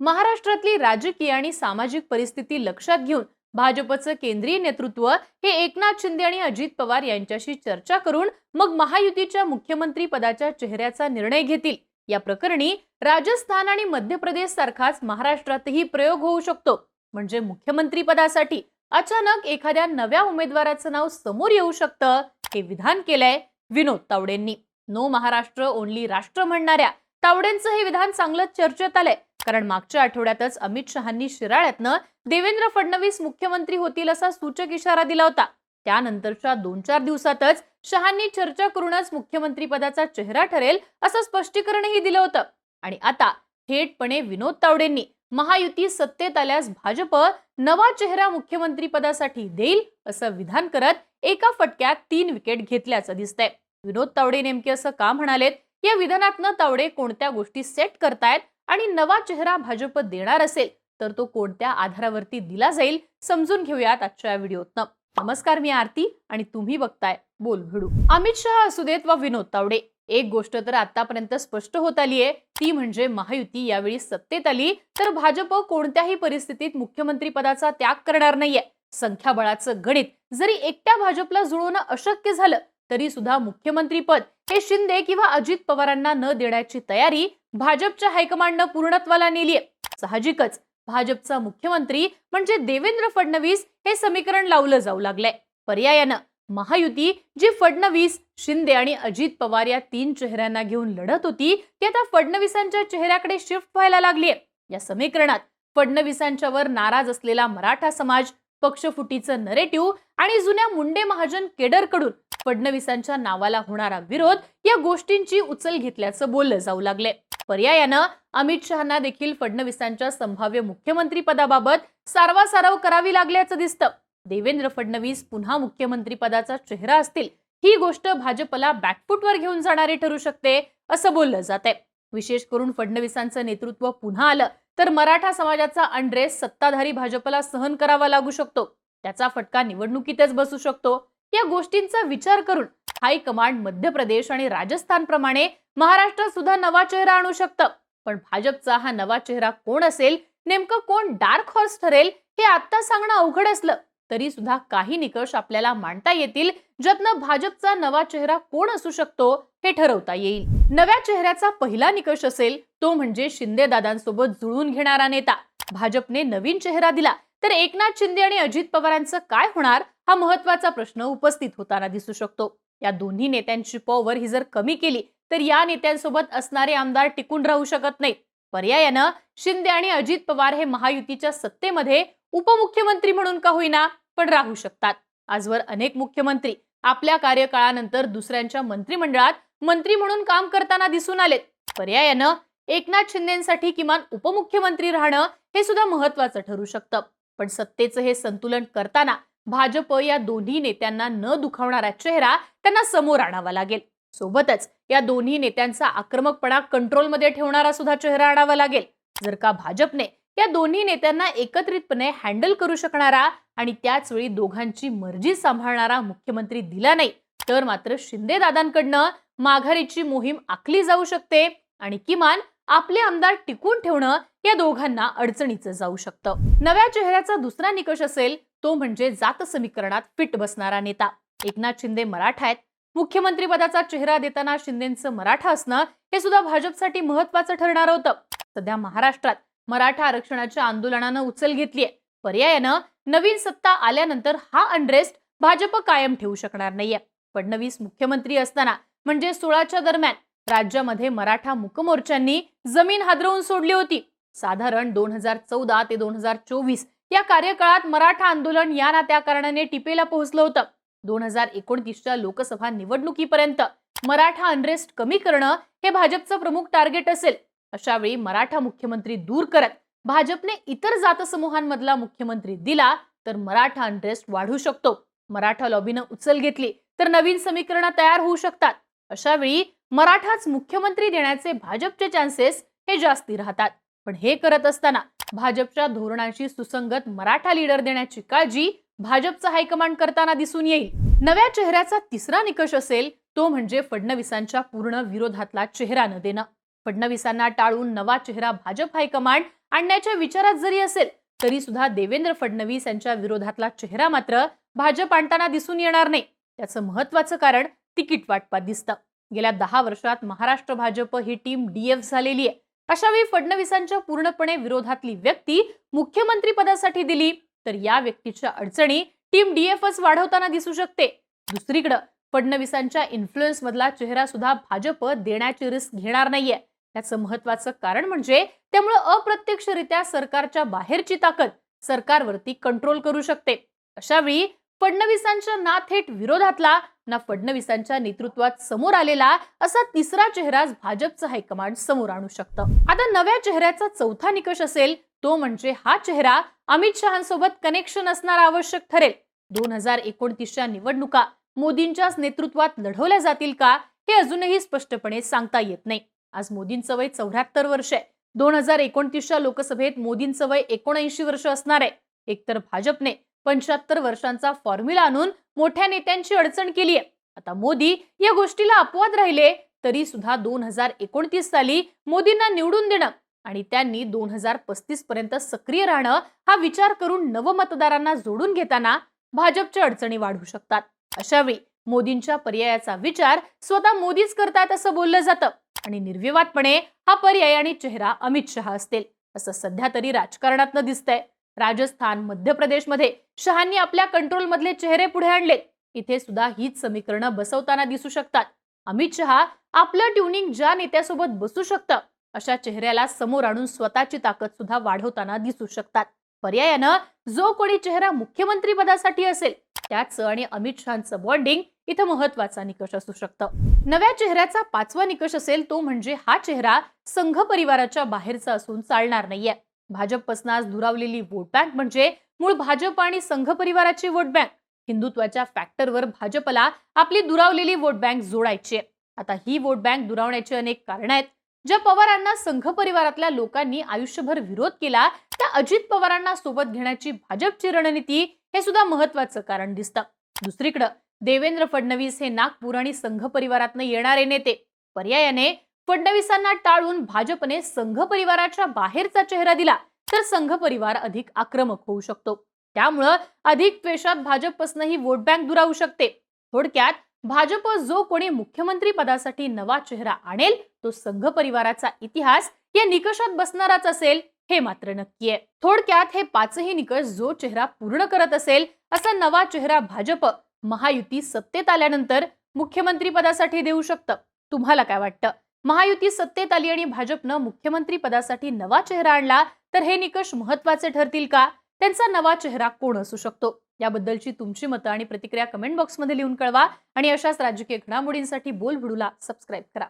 महाराष्ट्रातली राजकीय आणि सामाजिक परिस्थिती लक्षात घेऊन भाजपचं केंद्रीय नेतृत्व हे एकनाथ शिंदे आणि अजित पवार यांच्याशी चर्चा करून मग महायुतीच्या मुख्यमंत्री पदाच्या चेहऱ्याचा निर्णय घेतील. या प्रकरणी राजस्थान आणि मध्य प्रदेश सारखाच महाराष्ट्रातही प्रयोग होऊ शकतो. म्हणजे मुख्यमंत्री पदासाठी अचानक एखाद्या नव्या उमेदवाराचं नाव समोर येऊ शकतं हे विधान केलंय विनोद तावडेंनी. नो महाराष्ट्र ओनली राष्ट्र म्हणणाऱ्या तावडेंचं हे विधान चांगलंच चर्चेत आलंय. कारण मागच्या आठवड्यातच अमित शहांनी शिराळ्यातनं देवेंद्र फडणवीस मुख्यमंत्री होतील असा सूचक इशारा दिला होता. त्यानंतरच्या दोन चार दिवसातच शहांनी चर्चा करूनच मुख्यमंत्री पदाचा चेहरा ठरेल असं स्पष्टीकरणही दिलं होतं. आणि आता थेटपणे विनोद तावडेंनी महायुती सत्तेत आल्यास भाजप नवा चेहरा मुख्यमंत्री पदासाठी देईल असं विधान करत एका फटक्यात तीन विकेट घेतल्याचं दिसतंय. विनोद तावडे नेमके असं का म्हणालेत? या विधानातनं तावडे कोणत्या गोष्टी सेट करतायत आणि नवा चेहरा भाजप देणार असेल तर तो कोणत्या आधारावरती दिला जाईल समजून घेऊयात आजच्या या व्हिडिओतनं. नमस्कार मी आरती आणि तुम्ही बघताय बोल भिडू अमित शहा असू देत वा विनोद तावडे. एक गोष्ट तर आतापर्यंत स्पष्ट होत आली आहे ती म्हणजे महायुती यावेळी सत्तेत आली तर भाजप कोणत्याही परिस्थितीत मुख्यमंत्री पदाचा त्याग करणार नाहीये. संख्याबळाचं गणित जरी एकट्या भाजपला जुळवणं अशक्य झालं तरी सुद्धा मुख्यमंत्रीपद हे शिंदे किंवा अजित पवारांना न देण्याची तयारी भाजपच्या हायकमांडनं पूर्णत्वाला नेली साहजिकच भाजपचा मुख्यमंत्री म्हणजे देवेंद्र फडणवीस हे समीकरण लावलं जाऊ लागलंय. पर्यायानं महायुती जी फडणवीस शिंदे आणि अजित पवार या तीन चेहऱ्यांना घेऊन लढत होती ती आता फडणवीसांच्या चेहऱ्याकडे शिफ्ट व्हायला लागली या समीकरणात फडणवीसांच्यावर नाराज असलेला मराठा समाज पक्षफुटीचं नरेटिव्ह आणि जुन्या मुंडे महाजन केडरकडून फडणवीसांच्या नावाला होणारा विरोध या गोष्टींची उचल घेतल्याचं बोललं जाऊ लागले पर्यायानं अमित शहाना देखील फडणवीसांच्या संभाव्य मुख्यमंत्री पदाबाबत सारवासारव करावी लागल्याचं दिसतं. देवेंद्र फडणवीस पुन्हा मुख्यमंत्री पदाचा चेहरा असतील ही गोष्ट भाजपला बॅकफुटवर घेऊन जाणारी ठरू शकते असं बोललं जाते विशेष करून फडणवीसांचं नेतृत्व पुन्हा आलं तर मराठा समाजाचा अंड्रेस सत्ताधारी भाजपला सहन करावा लागू शकतो. त्याचा फटका निवडणुकीतच बसू शकतो. या गोष्टींचा विचार करून हायकमांड मध्य प्रदेश आणि राजस्थान प्रमाणे महाराष्ट्रात सुद्धा नवा चेहरा आणू शकतं. पण भाजपचा हा नवा चेहरा कोण असेल? नेमकं कोण डार्क हॉर्स ठरेल? हे आता सांगणं अवघड असलं. तरी सुद्धा काही निकष आपल्याला मांडता येतील ज्यातनं भाजपचा नवा चेहरा कोण असू शकतो हे ठरवता येईल. नव्या चेहऱ्याचा पहिला निकष असेल तो म्हणजे शिंदे दादांसोबत जुळून घेणारा नेता. भाजपने नवीन चेहरा दिला तर एकनाथ शिंदे आणि अजित पवारांचं काय होणार हा महत्त्वाचा प्रश्न उपस्थित होताना दिसू शकतो. या दोन्ही नेत्यांची पॉवर ही जर कमी केली तर या नेत्यांसोबत असणारे आमदार टिकून राहू शकत नाहीत. पर्यायानं शिंदे आणि अजित पवार हे महायुतीच्या सत्तेमध्ये उपमुख्यमंत्री म्हणून का होईना पण राहू शकतात. आजवर अनेक मुख्यमंत्री आपल्या कार्यकाळानंतर दुसऱ्यांच्या मंत्रिमंडळात मंत्री म्हणून काम करताना दिसून आलेत. पर्यायानं एकनाथ शिंदेसाठी किमान उपमुख्यमंत्री राहणं हे सुद्धा महत्वाचं ठरू शकतं. पण सत्तेचं हे संतुलन करताना भाजप या दोन्ही नेत्यांना न दुखावणारा चेहरा त्यांना समोर आणावा लागेल. सोबतच या दोन्ही नेत्यांचा आक्रमकपणा कंट्रोलमध्ये ठेवणारा सुद्धा चेहरा आणावा लागेल. जर का भाजपने या दोन्ही नेत्यांना एकत्रितपणे हँडल करू शकणारा आणि त्याच वेळी दोघांची मर्जी सांभाळणारा मुख्यमंत्री दिला नाही तर मात्र शिंदे दादांकडनं माघारीची मोहीम आखली जाऊ शकते आणि किमान आपले आमदार टिकून ठेवणं या दोघांना अडचणीचं जाऊ शकतं. नव्या चेहऱ्याचा दुसरा निकष असेल तो म्हणजे जात समीकरणात फिट बसणारा नेता. एकनाथ शिंदे मराठा आहेत. मुख्यमंत्री पदाचा चेहरा देताना शिंदेचं मराठा असणं हे सुद्धा भाजपसाठी महत्वाचं ठरणार होतं. सध्या महाराष्ट्रात मराठा आरक्षणाच्या आंदोलनानं उचल घेतलीय. पर्यायानं नवीन सत्ता आल्यानंतर हा अनरेस्ट भाजप कायम ठेवू शकणार नाहीये. फडणवीस मुख्यमंत्री असताना म्हणजे सोळाच्या दरम्यान राज्यामध्ये मराठा मुकमोर्चांनी जमीन हादरवून सोडली होती. साधारण दोन हजार चौदा ते दोन हजार चोवीस या कार्यकाळात मराठा आंदोलन या ना त्या कारणाने टिपेला पोहोचलं होतं. दोन हजार एकोणतीसच्या लोकसभा निवडणुकीपर्यंत मराठा अनरेस्ट कमी करणं हे भाजपचं प्रमुख टार्गेट असेल. अशावेळी मराठा मुख्यमंत्री दूर करत भाजपने इतर जातसमूहांमधला मुख्यमंत्री दिला तर मराठा इंटरेस्ट वाढू शकतो. मराठा लॉबीनं उचल घेतली तर नवीन समीकरणं तयार होऊ शकतात. अशा वेळी मराठाच मुख्यमंत्री देण्याचे भाजपचे चान्सेस हे जास्ती राहतात. पण हे करत असताना भाजपच्या धोरणांशी सुसंगत मराठा लीडर देण्याची काळजी भाजपचा हायकमांड करताना दिसून येईल. नव्या चेहऱ्याचा तिसरा निकष असेल तो म्हणजे फडणवीसांच्या पूर्ण विरोधातला चेहरा न देणं. फडणवीसांना टाळून नवा चेहरा भाजप हायकमांड आणण्याच्या विचारात जरी असेल तरी सुद्धा देवेंद्र फडणवीस यांच्या विरोधातला चेहरा मात्र भाजप आणताना दिसून येणार नाही. त्याचं महत्वाचं कारण तिकीट वाटपात दिसतं. गेल्या दहा वर्षात महाराष्ट्र भाजप ही टीम डीएफ झालेली आहे. अशावेळी फडणवीसांच्या पूर्णपणे विरोधातली व्यक्ती मुख्यमंत्री पदासाठी दिली तर या व्यक्तीच्या अडचणी टीम डीएफच वाढवताना दिसू शकते. दुसरीकडं फडणवीसांच्या इन्फ्लुएन्स मधला चेहरा सुद्धा भाजप देण्याची रिस्क घेणार नाहीये. याचं महत्वाचं कारण म्हणजे त्यामुळे अप्रत्यक्षरित्या सरकारच्या बाहेरची ताकद सरकारवरती कंट्रोल करू शकते. अशावेळी फडणवीसांच्या ना थेट विरोधातला ना फडणवीसांच्या नेतृत्वात समोर आलेला असा तिसरा चेहराच भाजपचं हायकमांड समोर आणू शकतं. आता नव्या चेहऱ्याचा चौथा निकष असेल तो म्हणजे हा चेहरा अमित शहांसोबत कनेक्शन असणार आवश्यक ठरेल. दोन हजार एकोणतीसच्या निवडणुका मोदींच्याच नेतृत्वात लढवल्या जातील का हे अजूनही स्पष्टपणे सांगता येत नाही. आज मोदींचं वय चौऱ्याहत्तर वर्ष आहे. दोन हजार एकोणतीसच्या लोकसभेत मोदींचं वय एकोणऐंशी वर्ष असणार आहे. एकतर भाजपने पंच्याहत्तर वर्षांचा फॉर्म्युला आणून मोठ्या नेत्यांची अडचण केली आहे. आता मोदी या गोष्टीला अपवाद राहिले तरी सुद्धा दोन हजार एकोणतीस साली मोदींना निवडून देणं आणि त्यांनी दोन हजार पस्तीस पर्यंत सक्रिय राहणं हा विचार करून नवमतदारांना जोडून घेताना भाजपच्या अडचणी वाढू शकतात. अशावेळी मोदींच्या पर्यायाचा विचार स्वतः मोदीच करतात असं बोललं जातं. आणि निर्विवादपणे हा पर्याय आणि चेहरा अमित शहा असतील. असं सध्या तरी राजकारणातनं दिसतंय. राजस्थान मध्य प्रदेशमध्ये शहांनी आपल्या कंट्रोलमधले चेहरे पुढे आणले इथे सुद्धा हीच समीकरणं बसवताना दिसू शकतात. अमित शहा आपलं ट्युनिंग ज्या नेत्यासोबत बसू शकतं अशा चेहऱ्याला समोर आणून स्वतःची ताकद सुद्धा वाढवताना दिसू शकतात. पर्यायानं जो कोणी चेहरा मुख्यमंत्री पदासाठी असेल त्याचं आणि अमित शहाचं बॉन्डिंग इथं महत्त्वाचा निकष असू शकतं. नव्या चेहऱ्याचा पाचवा निकष असेल तो म्हणजे हा चेहरा संघ परिवाराच्या बाहेरचा असून चालणार नाहीये. भाजपपासून आज दुरावलेली वोट बँक म्हणजे मूळ भाजप आणि संघ परिवाराची वोट बँक हिंदुत्वाच्या फॅक्टरवर भाजपला आपली दुरावलेली वोट बँक जोडायची आता ही वोट बँक दुरावण्याची अनेक कारण आहेत. ज्या पवारांना संघ परिवारातल्या लोकांनी आयुष्यभर विरोध केला त्या अजित पवारांना सोबत घेण्याची भाजपची रणनीती हे सुद्धा महत्वाचं कारण दिसतं. दुसरीकडं देवेंद्र फडणवीस हे नागपूर आणि संघ परिवारातनं येणारे नेते. पर्यायाने फडणवीसांना टाळून भाजपने संघ परिवाराच्या बाहेरचा चेहरा दिला तर संघ परिवार अधिक आक्रमक होऊ शकतो. त्यामुळं अधिक द्वेषात भाजपपासून ही वोट बँक दुरावू शकते. थोडक्यात भाजप जो कोणी मुख्यमंत्री पदासाठी नवा चेहरा आणेल तो संघ परिवाराचा इतिहास या निकषात बसणाराच असेल हे मात्र नक्की आहे. थोडक्यात हे पाचही निकष जो चेहरा पूर्ण करत असेल असा नवा चेहरा भाजप महायुती सत्तेत आल्यानंतर मुख्यमंत्री पदासाठी देऊ शकतं. तुम्हाला काय वाटतं? महायुती सत्तेत आली आणि भाजपनं मुख्यमंत्री पदासाठी नवा चेहरा आणला तर हे निकष महत्त्वाचे ठरतील का? त्यांचा नवा चेहरा कोण असू शकतो? याबद्दलची तुमची मतं आणि प्रतिक्रिया कमेंट बॉक्समध्ये लिहून कळवा. आणि अशाच राजकीय घडामोडींसाठी बोल व्हिडिओला सबस्क्राईब करा.